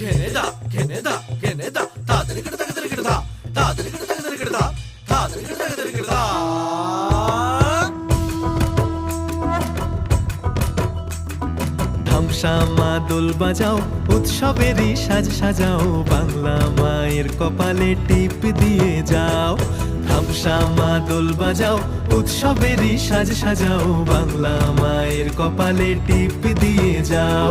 ఘనద ఘనద ఘనద తాదరికడ తగదరికడ తాదరికడ తగదరికడ తాదరికడ తగదరికడ ঢামসা মাদল বাজাও, উৎসবেরই সাজ সাজাও, বাংলা মায়ের কপালে টিপ দিয়ে যাও। ঢামসা মাদল বাজাও, উৎসবেরই সাজ সাজাও, বাংলা মায়ের কপালে টিপ দিয়ে যাও।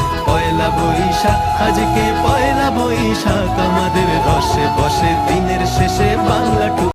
পয়লা বৈশাখ আজকে পয়লা বৈশাখ আমাদের রসে বসে দিনের শেষে বাংলা